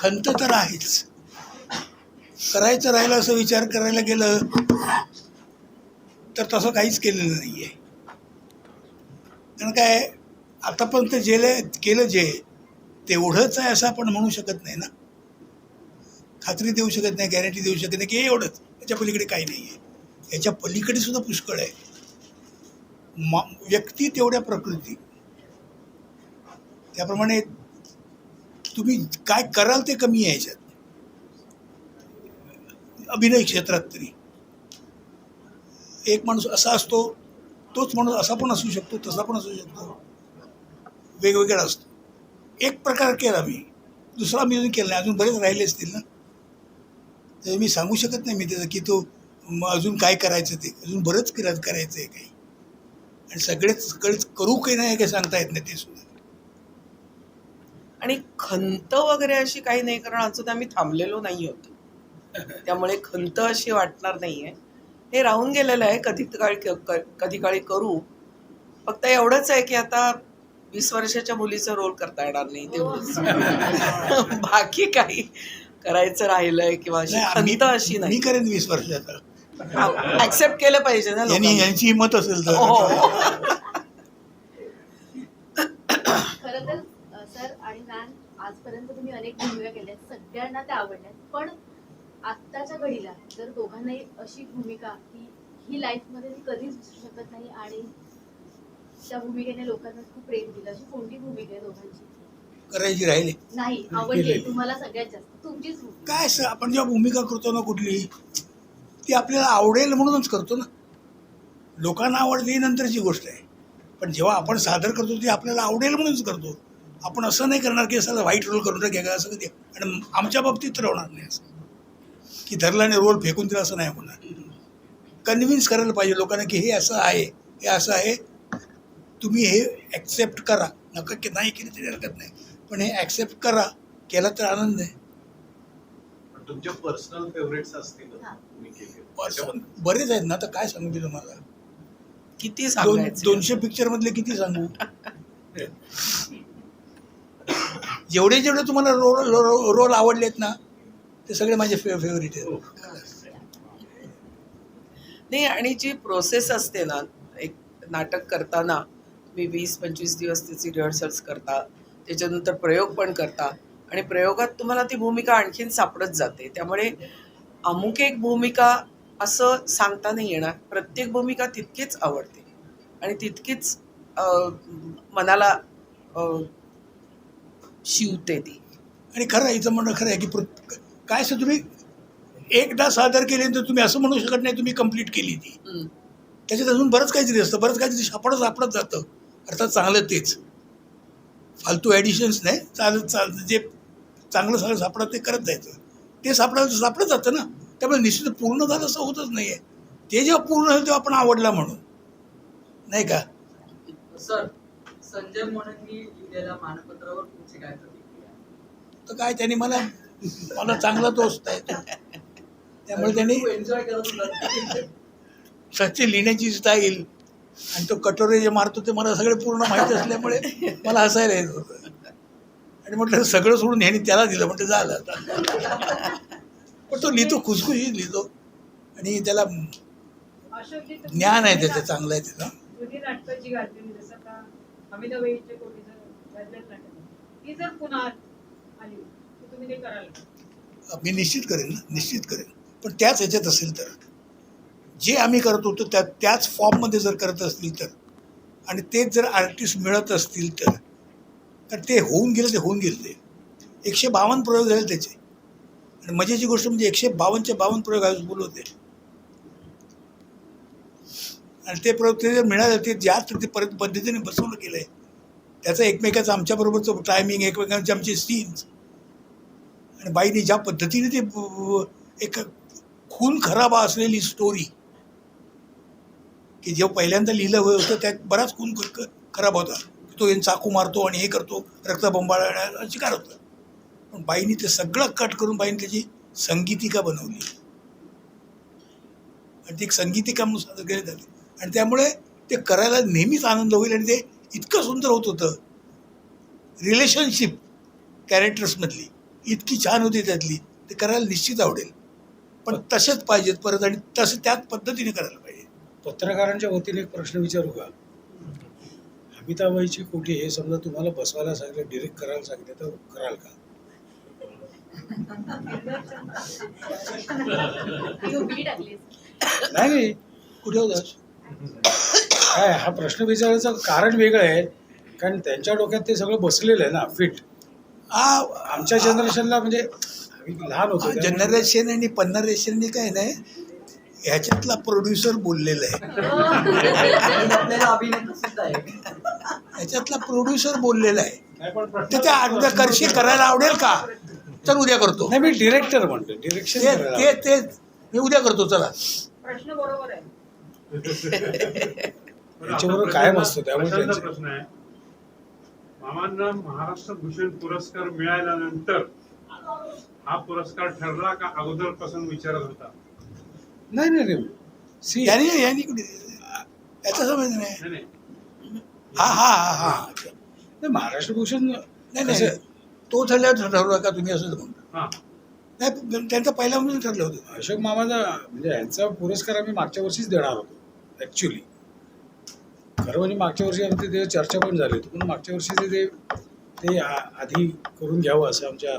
खंत तर आहेच. करायचं राहिलं असं विचार करायला गेलं तर तसं काहीच केलेलं नाही आहे कारण काय आतापर्यंत जेले केलं जे तेवढंच आहे असं आपण म्हणू शकत नाही ना. खात्री देऊ शकत नाही गॅरंटी देऊ शकत नाही की हे एवढंच. याच्या पलीकडे काही नाही आहे याच्या पलीकडे सुद्धा पुष्कळ आहे. मा व्यक्ती तेवढ्या प्रकृती. त्याप्रमाणे तुम्ही काय कराल ते कमी आहे याच्यात. अभिनय क्षेत्रात तरी. एक माणूस असा असतो तोच माणूस असा पण असू शकतो तसा पण असू शकतो. वेगवेगळा असतो. एक प्रकार केला मी दुसरा मी अजून केला नाही अजून बरेच राहिले असतील ना. तर मी सांगू शकत नाही मी त्याचं की तो मग अजून काय करायचं ते अजून बरंच करा करायचं आहे काही. आणि सगळेच सगळेच करू काही नाही काही सांगता येत नाही ते सुद्धा. आणि खंत वगैरे अशी काही नाही कारण अजून आम्ही थांबलेलो नाही होतो. त्यामुळे खंत अशी वाटणार नाहीये. हे राहून गेलेलं आहे कधी काळी कधी काळी करू. फक्त एवढंच आहे की आता वीस वर्षाच्या मुलीचा रोल करता येणार नाही तेवढंच. बाकी काही करायचं राहिलंय किंवा नाही, खंत अशी नाही. करेन वीस वर्षाचा ऍक्सेप्ट केलं पाहिजे ना. यांची हिंमत असेल तर हो. खरं तर अ, सर आणि मॅम आजपर्यंत तुम्ही अनेक भूमिका केल्या सगळ्यांना त्या आवडल्यात पण आत्ताच्या घडीला जर दोघांनाही अशी भूमिका की ही लाईफमध्ये मी कधीच विसरू शकत नाही आणि त्या भूमिकेने लोकांना खूप प्रेम दिलं अशी कोणती भूमिका आहे दोघांची? करायची राहिली. नाही आवडली तुम्हाला सगळ्यात जास्त. तुमचीच काय असं? आपण जेव्हा भूमिका करतो ना कुठली ती आपल्याला आवडेल म्हणूनच करतो ना. लोकांना आवडते ही नंतरची गोष्ट आहे. पण जेव्हा आपण सादर करतो ती आपल्याला आवडेल म्हणूनच करतो. आपण असं नाही करणार की असाला वाईट रोल करून टाके का? असं कधी? आणि आमच्या बाबतीत तर होणार नाही असं. की धरल्याने रोल फेकून दिला असं नाही होणार. कन्व्हिन्स करायला पाहिजे लोकांना की हे असं आहे हे असं आहे. तुम्ही हे ॲक्सेप्ट करा. नका की नाही केली तरी हरकत नाही. पण हे ॲक्सेप्ट करा. केला तर आनंद आहे. तुमचे पर्सनल फेवरेट्स असतील हा. तुम्ही केले. असं बरेच आहेत ना तर काय सांगू मी तुम्हाला? किती दोनशे पिक्चर मधले किती सांगू? जेवढे जेवढे तुम्हाला रोल रोल आवडलेत ना ते सगळे माझे फेवरेट आहेत. नाही आणि जी प्रोसेस असते ना एक नाटक करताना तुम्ही वीस पंचवीस दिवस त्याची रिहर्सल्स करता त्याच्यानंतर प्रयोग पण करता आणि प्रयोगात तुम्हाला ती भूमिका आणखीन सापडत जाते. त्यामुळे अमुक एक भूमिका असं सांगता नाही येणार. प्रत्येक भूमिका तितकीच आवडते. आणि तितकीच मनाला शिवते ती. आणि खरं आहे, हिचं म्हणणं खरं आहे की प्रत- काय असं तुम्ही एकदा सादर केले तर तुम्ही असं म्हणू शकत नाही तुम्ही कंप्लीट केली ती. त्याच्यात अजून बरंच काहीतरी असतं बरंच काहीतरी सापडत सापडत जातं. अर्थात चांगलं तेच. फालतू ॲडिशन्स नाही चालत चालतं जे चांगलं सगळं सापडत ते करत जायचं. ते सापडायचं सापडत जातं ना. त्यामुळे निश्चित पूर्ण झालं असं होतच नाही आहे ते जेव्हा पूर्ण झालं तेव्हा आपण आवडला म्हणून. नाही का? सर संजय मोहननी मानपत्रावर तुमची काय प्रतिक्रिया तर काय त्यांनी मला मला चांगला दोस्त आहे तो. त्यामुळे त्यांनी एन्जॉय करत होता. सच्चे लिहिण्याची स्टाईल आणि तो कटोरे जे मारतो ते मला सगळे पूर्ण माहीत असल्यामुळे मला हसायला येत होतं. आणि म्हटलं सगळं सोडून ह्याने त्याला दिलं म्हटलं झालं आता. पण तो लिहितो खुसखुशीत लिहितो. आणि त्याला ज्ञान आहे त्याचं चांगलं आहे त्याचं. जुनी कोटीचं नाटक ती जर पुन्हा आली तर तुम्ही ते कराल मी निश्चित करेन ना निश्चित करेन पण त्याच ह्याच्यात असेल तर जे आम्ही करत होतो त्या त्याच फॉर्ममध्ये जर करत असतील तर आणि तेच जर आर्टिस्ट मिळत असतील तर तर ते होऊन गेलं ते होऊन गेलं. ते एकशे बावन्न प्रयोग झाले त्याचे. आणि मजेची गोष्ट म्हणजे एकशे बावन्नचे बावन्न प्रयोग आज बोलवते आणि ते प्रयोग ते जर मिळाले ते ज्या ते परत पद्धतीने बसवलं गेलं आहे त्याचं एकमेकाचं आमच्याबरोबरचं टायमिंग एकमेकांचे आमचे सीन्स आणि बाईने ज्या पद्धतीने ते एक खून खराबा असलेली स्टोरी की जेव्हा पहिल्यांदा लिहिलं होतं त्यात बराच खून खराब होता. तो येऊन चाकू मारतो आणि हे करतो रक्तबंबाळण्याचा शिकार होतं. पण बाईने ते सगळं कट करून बाईने त्याची संगीतिका बनवली. आणि ती एक संगीतिका म्हणून सादर केली जाते. आणि त्यामुळे ते करायला नेहमीच आनंद होईल आणि ते इतकं सुंदर होत होतं. रिलेशनशिप कॅरेक्टर्समधली इतकी छान होती त्यातली. ते करायला निश्चित आवडेल. पण तसेच पाहिजेत परत आणि तसं त्याच पद्धतीने करायला पाहिजे. पत्रकारांच्या वतीने एक प्रश्न विचारू का? अमिताबाईची कोठी हे समजा तुम्हाला बसवायला सांगितलं डिरेक्ट करायला सांगितलं तर कराल का? नाही नाही. कुठे होतास? काय हा प्रश्न विचारायचं कारण वेगळं आहे. कारण त्यांच्या डोक्यात ते सगळं बसलेलं आहे ना फिट हा आमच्या जनरेशनला म्हणजे लहान होतो जनरेशन आणि पन्नारेशननी काय नाही ह्याच्यातला प्रोड्युसर बोललेला आहे. ह्याच्यातला प्रोड्युसर बोललेला आहे. तर त्या करशी करायला आवडेल का? तर उद्या करतो. नाही मी डिरेक्टर म्हणतो डिरेक्शन ते ते ते मी उद्या करतो चला. प्रश्न बरोबर आहे. याच्याबरोबर कायम असतो त्यामुळे प्रश्न आहे. मामांना महाराष्ट्र भूषण पुरस्कार मिळाल्यानंतर हा पुरस्कार ठरला का अगोदरपासून विचारत होता? नाही नाही नाही. सी यांनी यांनी कुठे याचा समज नाही. नाही नाही. हा हा हा हा. नाही, महाराष्ट्र भूषण नाही नाही. तो ठरल्यावर ठरवलं का तुम्ही असं म्हणतो हा. नाही त्यांचं पहिल्यापासून ठरलं होतं. अशोक मामाचा म्हणजे यांचा पुरस्कार आम्ही मागच्या वर्षीच देणार होतो. ॲक्च्युली खरं म्हणजे मागच्या वर्षी आमची ते चर्चा पण झाली होती पण मागच्या वर्षी ते ते ते आधी करून घ्यावं असं आमच्या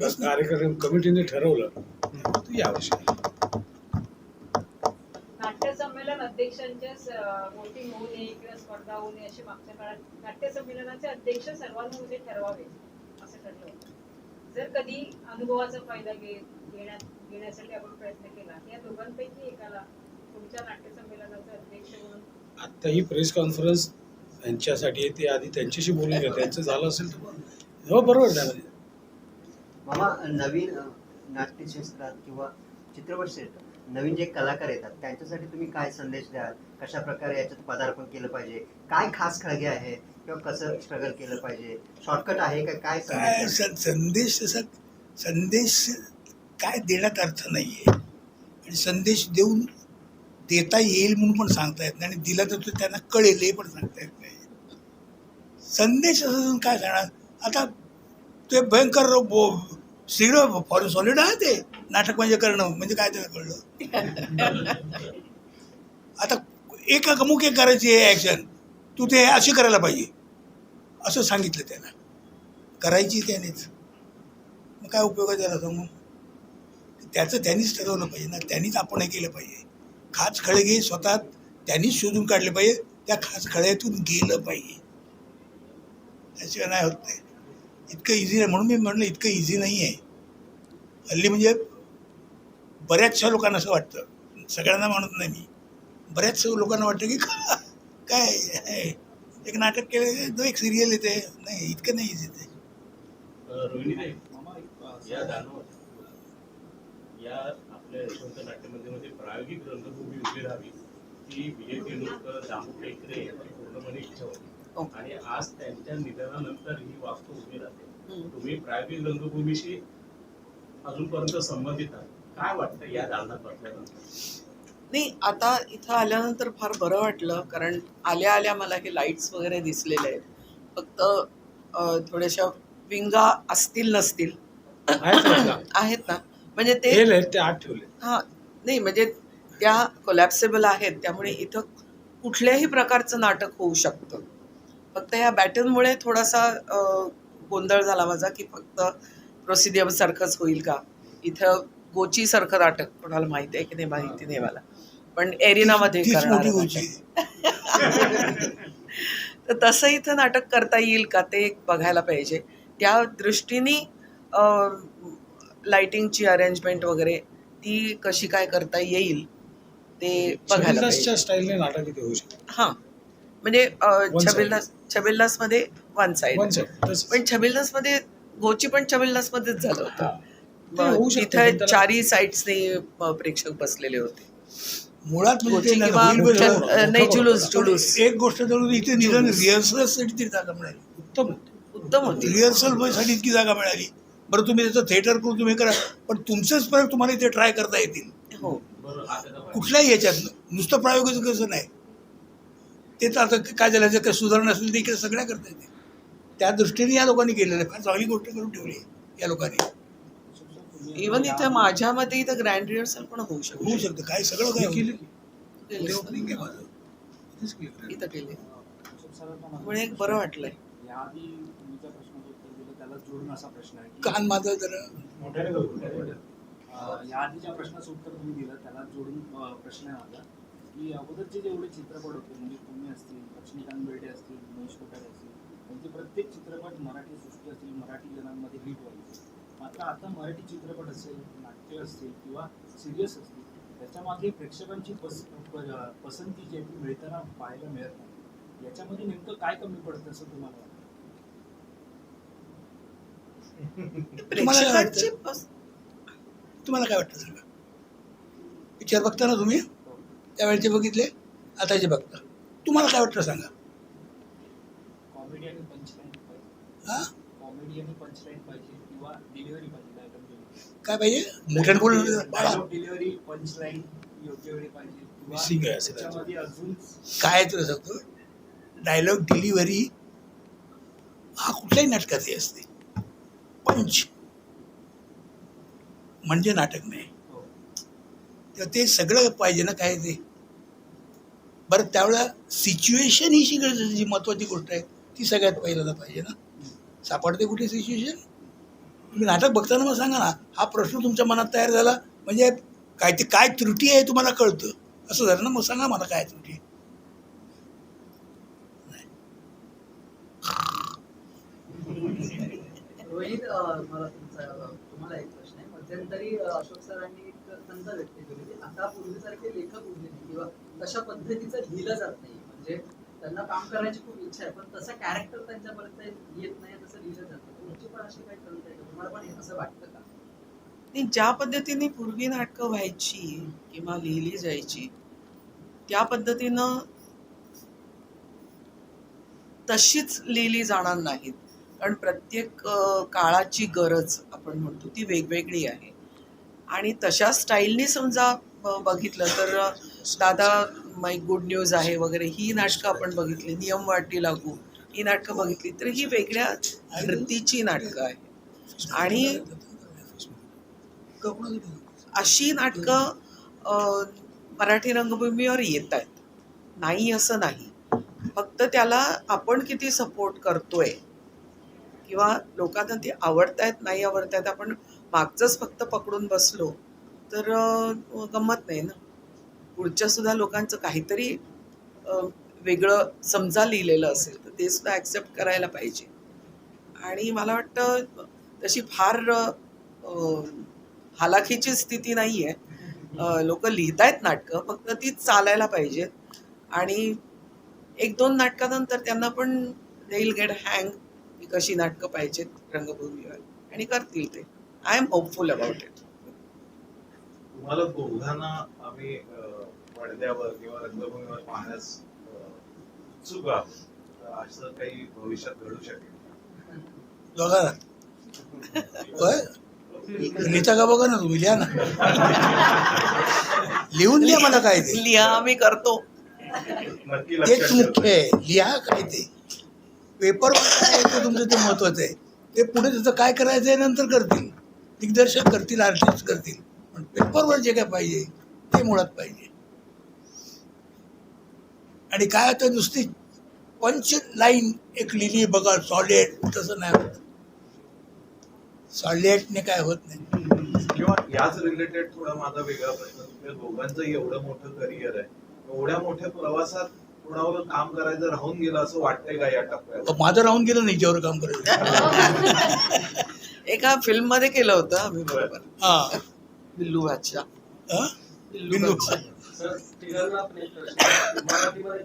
कार्यक्रम कमिटीने ठरवलं. तर यावर्षी नाट्य संमेलन अध्यक्षांच्या वोटिंग होऊ नये किंवा स्पर्धा होऊ नये अशी मागच्या काळात नाट्य संमेलनाचे अध्यक्ष सर्वांमध्ये ठरवावे असं ठरलं होतं. जर कधी अनुभवाचा फायदा घे घेण्यासाठी आपण प्रयत्न केला या दोघांपैकी एकाला आत्ता ही प्रेस कॉन्फरन्स यांच्यासाठी आहे ते आधी त्यांच्याशी बोलून घ्या त्यांचं झालं असेल तर हो बरोबर त्यामध्ये मामा नवीन अ, नाट्यशास्त्रात किंवा चित्रपट क्षेत्रात नवीन जे कलाकार येतात त्यांच्यासाठी तुम्ही काय संदेश द्याल? कशा प्रकारे याच्यात पदार्पण केलं पाहिजे? काय खास खळगे आहे किंवा कसं स्ट्रगल केलं पाहिजे? शॉर्टकट आहे का? काय संदेश तसा संदेश काय देण्यात अर्थ नाही आहे आणि संदेश देऊन देता येईल म्हणून पण सांगता येत नाही आणि दिला तर त्यांना कळेल हे पण सांगता येत नाही. संदेश असं काय सांगणार? आता ते भयंकर बो सिगडं फॉरेन सॉलिड आहे ते. नाटक म्हणजे करणं म्हणजे काय त्याला कळलं? आता एक अमुक एक करायची आहे ॲक्शन तू ते अशी करायला पाहिजे. असं सांगितलं त्याला करायची त्यानेच. मग काय उपयोग आहे त्याला सांगून त्याचं त्यांनीच ठरवलं पाहिजे ना. त्यांनीच आपण हे केलं पाहिजे. खास खळगे स्वतः. त्यांनीच शोधून काढले पाहिजे. त्या खास खळ्यातून गेलं पाहिजे. त्याशिवाय नाही होत नाही इतकं इझी नाही. म्हणून मी म्हणलं इतकं इझी नाही आहे हल्ली म्हणजे बऱ्याचशा लोकांना असं वाटतं. सगळ्यांना म्हणत नाही मी. बऱ्याचशा लोकांना वाटतं की काय हे, एक नाटक केलं तो एक सिरियल येते. नाही इतकं नाही इझी ते. या आपल्या यशवंत नाट्यमंदिरमध्ये प्रायोगिक रंगभूमी उभी राहावी ती विजय तेंडुलकर दामू टेकरे यांची पूर्णपणे इच्छा हो. होती आणि आज त्यांच्या निधनानंतर ही वास्तू उभी राहते. तुम्ही प्रायोगिक रंगभूमीशी अजूनपर्यंत संबंधित आहात. काय वाटतं या दालनात बसल्यानंतर नाही आता इथं आल्यानंतर फार बरं वाटलं कारण आल्या आल्या मला हे लाईट्स वगैरे दिसलेले आहेत. फक्त थोड्याशा विंगा असतील नसतील. आहेत ना? म्हणजे ते तेल आहेत ते आत ठेवले. हां नाही म्हणजे त्या कोलॅप्सेबल आहेत त्यामुळे इथं कुठल्याही प्रकारचं नाटक होऊ शकतं. फक्त ह्या बॅटनमुळे थोडासा गोंधळ झाला माझा की फक्त प्रोसिडियम सारखंच होईल का? इथं गोचीसारखं नाटक कोणाला माहिती आहे की नाही माहिती नाही मला. पण एरिनामध्ये. तर तसं इथं नाटक करता येईल का ते बघायला पाहिजे. त्या दृष्टीने लाइटिंगची अरेंजमेंट वगैरे ती कशी काय करता येईल ते बघायला स्टाईलने नाटक इथे होऊ शकतं. हां. म्हणजे. छबिलदास छबिलदासमध्ये वन साईड पण छबिलदासमध्ये गोची पण छबिलदासमध्येच झालं होतं. ते तिथे चारही साईड्सने प्रेक्षक बसलेले होते. मुळात म्हणजे ते मुख्य- बरोबर. अ, नाही जुलूस. जुलूस. एक गोष्ट जरूर इथे जुलूस. रिहर्सलसाठी तरी जागा मिळाली. उत्तम होतं. उत्तम होती. रिहर्सलसाठी इतकी जागा मिळाली. बरं तुम्ही त्याचं थिएटर करून तुम्ही करा. पण तुमचेच प्रयोग तुम्हाला इथे ट्राय करता येतील. हो. कुठल्याही याच्यातनं नुसतं प्रायोगिक कसं नाही. ते तर आता काय झालं जर काही सुधारणा असेल तर इकडे सगळ्या करता येतील. त्या दृष्टीने या लोकांनी केलेलं आहे. फार चांगली गोष्ट करून ठेवली आहे या लोकांनी. इवन इथे माझ्या मते इथं ग्रँड रिहर्सल पण होऊ होऊ शकतो. शकतं काय सगळं काय केली. ओपनिंग आहे माझं. इथं केले एक बरं वाटलंय याआधी तुम्ही ज्या प्रश्नाचं उत्तर दिलं त्याला जोडून असा प्रश्न आहे कान माझं जरा. याआधी ज्या प्रश्नाचं उत्तर तुम्ही दिलं त्याला जोडून प्रश्न आहे माझा. की अगोदरचे जेवढे चित्रपट होते म्हणजे तुम्ही असतील लक्ष्मीकांत बेर्डे असतील महेश कोठारे असतील त्यांचे प्रत्येक चित्रपट मराठी सृष्टी असतील मराठी जनांमध्ये हिट व्हायचे. मात्र आता मराठी चित्रपट असेल नाट्य असतील किंवा सिरियस असतील त्याच्यामागे प्रेक्षकांची पस पसंती जी आहे ती मिळताना पाहायला मिळत नाही. याच्यामध्ये नेमकं काय कमी पडतं असं तुम्हाला वाटतं? तुम्हाला काय वाटतं? तुम्हाला काय वाटतं सांगा? पिक्चर बघता ना तुम्ही? त्यावेळेचे बघितले आताचे बघता. तुम्हाला काय वाटतं सांगा? हा? काय पाहिजे? मोठ्याने बोल. काय तुला सांगतो? डायलॉग डिलिव्हरी हा कुठल्याही नाटकात असते. पंच म्हणजे नाटक नाही. हो. तर ते सगळं पाहिजे ना काय ते? बरं त्यावेळेला सिच्युएशन ही शिकायची जी महत्त्वाची गोष्ट आहे ती सगळ्यात पहिल्यांदा पाहिजे ना. सापडते कुठे सिच्युएशन तुम्ही नाटक बघताना मग सांगा ना हा प्रश्न तुमच्या मनात तयार झाला म्हणजे काय ते काय त्रुटी आहे तुम्हाला कळतं. असं झालं ना मग सांगा मला काय त्रुटी आहे. रोहित मला तुमचा तुम्हाला एक प्रश्न आहे. मध्यंतरी अशोक सरांनी एक संत व्यक्त केली की आता पूर्वीसारखे लेखक उरले नाही किंवा तशा पद्धतीचं लिहिलं जात नाही. म्हणजे त्यांना काम करायची खूप इच्छा आहे पण तसं कॅरेक्टर त्यांच्यापर्यंत येत नाही तसं लिहिलं जातं तुमची पण अशी काही करत आहे तुम्हाला पण हे असं वाटतं का? नाही ज्या पद्धतीने पूर्वी नाटकं व्हायची किंवा लिहिली जायची त्या पद्धतीनं तशीच लिहिली जाणार नाहीत. कारण प्रत्येक काळाची गरज आपण म्हणतो ती वेगवेगळी आहे. आणि तशा स्टाईलनी समजा बघितलं तर दादा माय गुड न्यूज आहे वगैरे ही नाटकं आपण बघितली नियम वाटी लागू ही नाटकं बघितली तर ही वेगळ्या धर्तीची नाटकं आहे आणि अशी नाटकं मराठी रंगभूमीवर येत आहेत. नाही असं नाही. फक्त त्याला आपण किती सपोर्ट करतोय किंवा लोकांना ती आवडतायत नाही आवडतायत आपण मागचंच फक्त पकडून बसलो तर गंमत नाही ना. पुढच्यासुद्धा लोकांचं काहीतरी वेगळं समजा लिहिलेलं असेल तर ते सुद्धा ॲक्सेप्ट करायला पाहिजे. आणि मला वाटतं तशी फार हालाखीची स्थिती नाही आहे लोक लिहित आहेत नाटकं फक्त ती चालायला पाहिजेत. आणि एक दोन नाटकानंतर त्यांना पण देईल गेट हँग कशी नाटकं पाहिजेत रंगभूमीवर? आणि करतील ते. I am hopeful about it तुम्हाला दोघांना आम्ही पडद्यावर किंवा रंगभूमीवर पाहण्यास उत्सुक आहोत. असं काही भविष्यात घडू शकेल दोघांना? लिहिता का बघा ना तुम्ही लिहा ना. लिहून द्या मला काय ते. लिहा आम्ही करतो. तेच मुख्य. आहे. लिहा काय ते. पेपर तुमचं ते महत्वाचं आहे. ते पुढे त्याचं काय करायचं आहे नंतर करतील. दिग्दर्शक करतील आर्टिस्ट करतील. पण पेपरवर जे काय पाहिजे ते मुळात पाहिजे. आणि काय होतं नुसती पंच लाईन एक लिहिली बघा सॉलिड तसं नाही होत. सॉलिडने काय होत नाही. किंवा याच रिलेटेड थोडा माझा वेगळा प्रश्न. तुमच्या दोघांचं एवढं मोठं करिअर आहे. एवढ्या मोठ्या प्रवासात कुणावर काम करायचं राहून गेलं असं वाटतंय का या टप्प्यावर माझं राहून गेलं नाही ज्यावर काम करायचं. एका फिल्ममध्ये केलं होतं आम्ही बरोबर. हा. बिल्लू बादशाह. हा? बिल्लू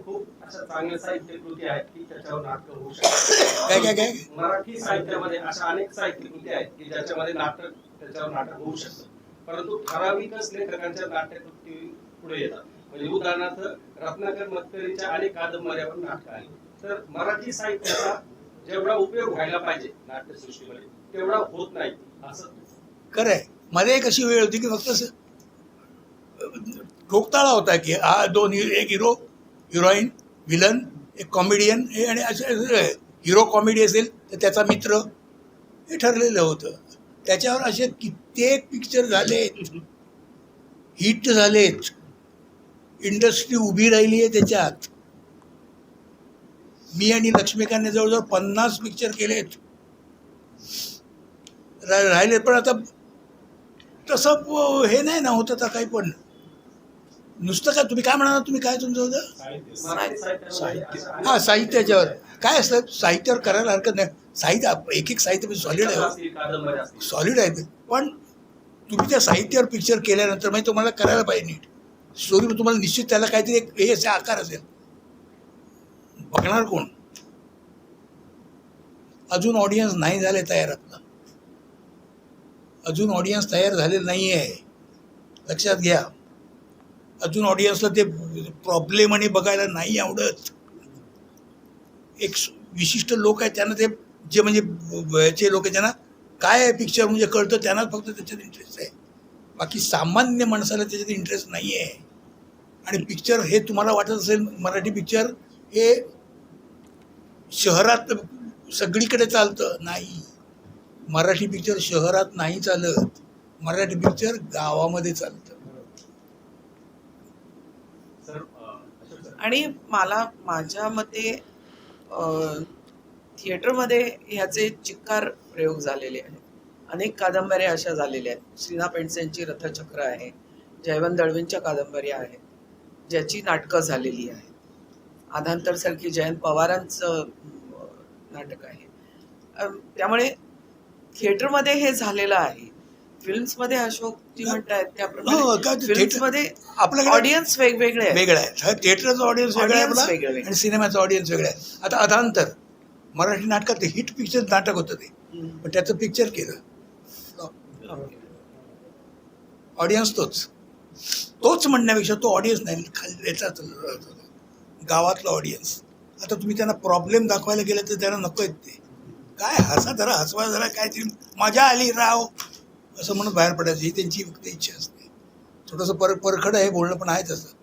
खूप अशा चांगल्या आहेत की त्याच्यावर नाटक होऊ काय काय काय? मराठी साहित्यामध्ये अशा अनेक साहित्य कृती आहेत की ज्याच्यामध्ये नाटक त्याच्यावर नाटक होऊ शकतं. परंतु ठराविकच लेखकांच्या नाट्यकृती पुढे येतात. म्हणजे उदाहरणार्थ रत्नाकर मतकरीच्या अनेक कादंबऱ्या पण नाटक आहेत. तर मराठी साहित्याचा जेवढा उपयोग व्हायला पाहिजे नाट्यसृष्टीमध्ये तेवढा होत नाही असं खरं आहे मध्ये एक अशी वेळ होती की फक्त ठोकताळा होता की हा दोन हि- एक हिरो हिरोईन विलन एक कॉमेडियन हे आणि असे हिरो कॉमेडी असेल तर त्याचा मित्र हे ठरलेलं होतं. त्याच्यावर असे कित्येक पिक्चर झालेत. हिट झालेत. इंडस्ट्री उभी राहिली आहे त्याच्यात. मी आणि लक्ष्मीकांतने जवळजवळ पन्नास पिक्चर केलेत. राहिले पण आता तसं हे नाही ना होत आता काही पण. नुसतं काय तुम्ही काय म्हणाला तुम्ही काय तुमचं होतं? साहित्यावर हा साहित्याच्यावर. काय असतं साहित्यावर करायला हरकत नाही. साहित्य एक एक साहित्य सॉलिड आहे. सॉलिड आहे. ते. पण तुम्ही त्या साहित्यावर पिक्चर केल्यानंतर म्हणजे तुम्हाला करायला पाहिजे नीट. स्टोरी तुम्हाला निश्चित त्याला काहीतरी एक हे असे आकार असेल. बघणार कोण? अजून ऑडियन्स नाही झाले तयार आपला अजून ऑडियन्स तयार झालेलं नाही आहे लक्षात घ्या. अजून ऑडियन्सला ते प्रॉब्लेम आणि बघायला नाही आवडत. एक विशिष्ट लोक आहेत त्यांना ते जे म्हणजे ब- याचे लोक आहेत ज्यांना काय आहे पिक्चर म्हणजे कळतं त्यांनाच फक्त त्याच्यात इंटरेस्ट आहे. बाकी सामान्य माणसाला त्याच्यात इंटरेस्ट नाही आहे आणि पिक्चर हे तुम्हाला वाटत असेल मराठी पिक्चर हे शहरात सगळीकडे चालतं. नाही. मराठी पिक्चर शहरात नाही चालत. मराठी पिक्चर गावामध्ये चालतं. आणि मला माझ्या मते थिएटरमध्ये ह्याचे चिक्कार प्रयोग झालेले आहेत. अनेक कादंबऱ्या अशा झालेल्या आहेत. श्रीना पेंडसेंची रथचक्र आहे जयवंत दळवींच्या कादंबऱ्या आहेत ज्याची नाटकं झालेली आहेत. आधांतरसारखी जयंत पवारांचं नाटक आहे. त्यामुळे थिएटरमध्ये हे झालेलं आहे. फिल्म्समध्ये अशोक जी म्हणतायत हो, त्याप्रमाणे ते फिल्म्समध्ये आपल्याकडे ऑडियन्स वेगवेगळे वेगळं आहे हा थिएटरचा ऑडियन्स वेगळा आहे आपला. आणि सिनेमाचा ऑडियन्स वेगळा आहे. आता अधांतर मराठी नाटकात हिट पिक्चर नाटक होतं ते. पण त्याचं पिक्चर केलं. ऑडियन्स तोच. तोच म्हणण्यापेक्षा तो ऑडियन्स नाही. खाली याचाच गावातला ऑडियन्स आता तुम्ही त्यांना प्रॉब्लेम दाखवायला गेलं तर त्यांना नको आहेत ते. काय हसा जरा हसवा जरा काय तरी मजा आली राव. असं म्हणून बाहेर पडायचं. ही त्यांची फक्त इच्छा असते. थोडंसं पर परखडं हे बोलणं पण आहे तसं.